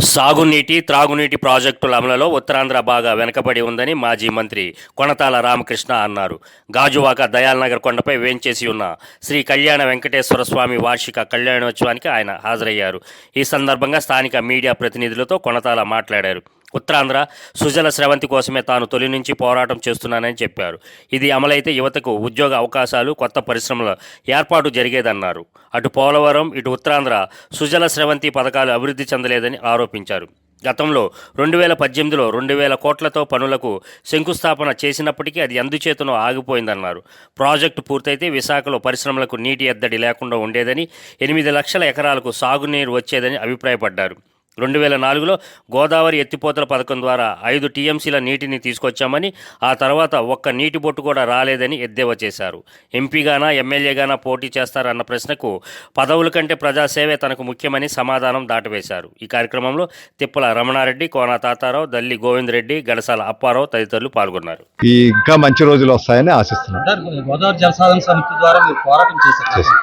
సాగునీటి త్రాగునీటి ప్రాజెక్టుల అమలులో ఉత్తరాంధ్ర బాగా వెనకబడి ఉందని మాజీ మంత్రి కొనతాల రామకృష్ణ అన్నారు. గాజువాక దయాల్నగర్ కొండపై వేంచేసి ఉన్న శ్రీ కళ్యాణ వెంకటేశ్వర స్వామి వార్షిక కళ్యాణోత్సవానికి ఆయన హాజరయ్యారు. ఈ సందర్భంగా స్థానిక మీడియా ప్రతినిధులతో కొనతాల మాట్లాడారు. ఉత్తరాంధ్ర సుజల స్రవంతి కోసమే తాను తొలి నుంచి పోరాటం చేస్తున్నానని చెప్పారు. ఇది అమలైతే యువతకు ఉద్యోగ అవకాశాలు కొత్త పరిశ్రమల ఏర్పాటు జరిగేదన్నారు. అటు పోలవరం ఇటు ఉత్తరాంధ్ర సుజల స్రవంతి పథకాలు అభివృద్ధి చెందలేదని ఆరోపించారు. గతంలో రెండు వేల పద్దెనిమిదిలో రెండు వేల కోట్లతో పనులకు శంకుస్థాపన చేసినప్పటికీ అది అందుచేతను ఆగిపోయిందన్నారు. ప్రాజెక్టు పూర్తయితే విశాఖలో పరిశ్రమలకు నీటి ఎద్దడి లేకుండా ఉండేదని ఎనిమిది లక్షల ఎకరాలకు సాగునీరు వచ్చేదని అభిప్రాయపడ్డారు. రెండు వేల నాలుగులో గోదావరి ఎత్తిపోతల పథకం ద్వారా ఐదు టీఎంసీల నీటిని తీసుకొచ్చామని ఆ తర్వాత ఒక్క నీటి బొట్టు కూడా రాలేదని ఎద్దేవా చేశారు. ఎంపీగానా ఎమ్మెల్యేగానా పోటీ చేస్తారన్న ప్రశ్నకు పదవుల కంటే ప్రజాసేవే తనకు ముఖ్యమని సమాధానం దాటవేశారు. ఈ కార్యక్రమంలో తిప్పల రమణారెడ్డి కోన తాతారావు దల్లి గోవిందరెడ్డి గడసాల అప్పారావు తదితరులు పాల్గొన్నారు. ఈ ఇంకా మంచి రోజులు వస్తాయని ఆశిస్తున్నాం. అంటే గోదావరి జలసాధన సమితి ద్వారా మీరు పోరాటం చేశారు.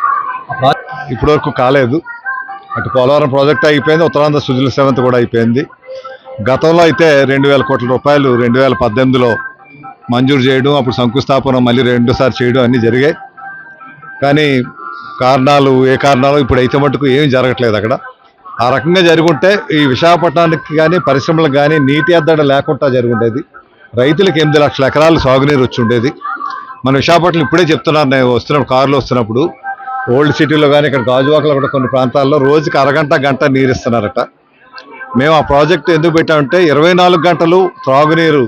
ఆ ప్రాజెక్ట్ ఇప్పటివరకు కాలేదు. అటు పోలవరం ప్రాజెక్ట్ అయిపోయింది ఉత్తరాంధ్ర సుజల సెవెంత్ కూడా అయిపోయింది. గతంలో అయితే రెండు వేల కోట్ల రూపాయలు రెండు వేల పద్దెనిమిదిలో మంజూరు చేయడం అప్పుడు శంకుస్థాపన మళ్ళీ రెండోసారి చేయడం అన్నీ జరిగాయి. కానీ కారణాలు ఏ కారణాలు ఇప్పుడు అయితే మటుకు ఏమీ జరగట్లేదు అక్కడ. ఆ రకంగా జరుగుంటే ఈ విశాఖపట్నానికి కానీ పరిశ్రమలకు కానీ నీటి ఎద్దడి లేకుండా జరుగుండేది. రైతులకు ఎనిమిది లక్షల ఎకరాలు సాగునీరు వచ్చి ఉండేది. మన విశాఖపట్నం ఇప్పుడే చెప్తున్నారు నేను వస్తున్నప్పుడు కారులో వస్తున్నప్పుడు ఓల్డ్ సిటీలో కానీ ఇక్కడ గాజువాకలో కూడా కొన్ని ప్రాంతాల్లో రోజుకి అరగంట గంట నీరు ఇస్తున్నారట మేము ఆ ప్రాజెక్టు ఎందుకు పెట్టామంటే ఇరవై నాలుగు గంటలు త్రాగునీరు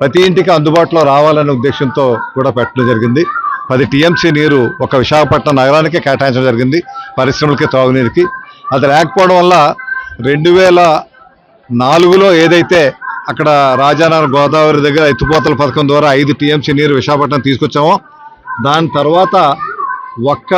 ప్రతి ఇంటికి అందుబాటులో రావాలనే ఉద్దేశంతో కూడా పెట్టడం జరిగింది. పది టీఎంసీ నీరు ఒక విశాఖపట్నం నగరానికే కేటాయించడం జరిగింది పరిశ్రమలకి త్రాగునీరుకి. అది లేకపోవడం వల్ల రెండు వేల నాలుగులో ఏదైతే అక్కడ రాజానగర్ గోదావరి దగ్గర ఎత్తుపోతల పథకం ద్వారా ఐదు టీఎంసీ నీరు విశాఖపట్నం తీసుకొచ్చామో దాని తర్వాత ఒక్క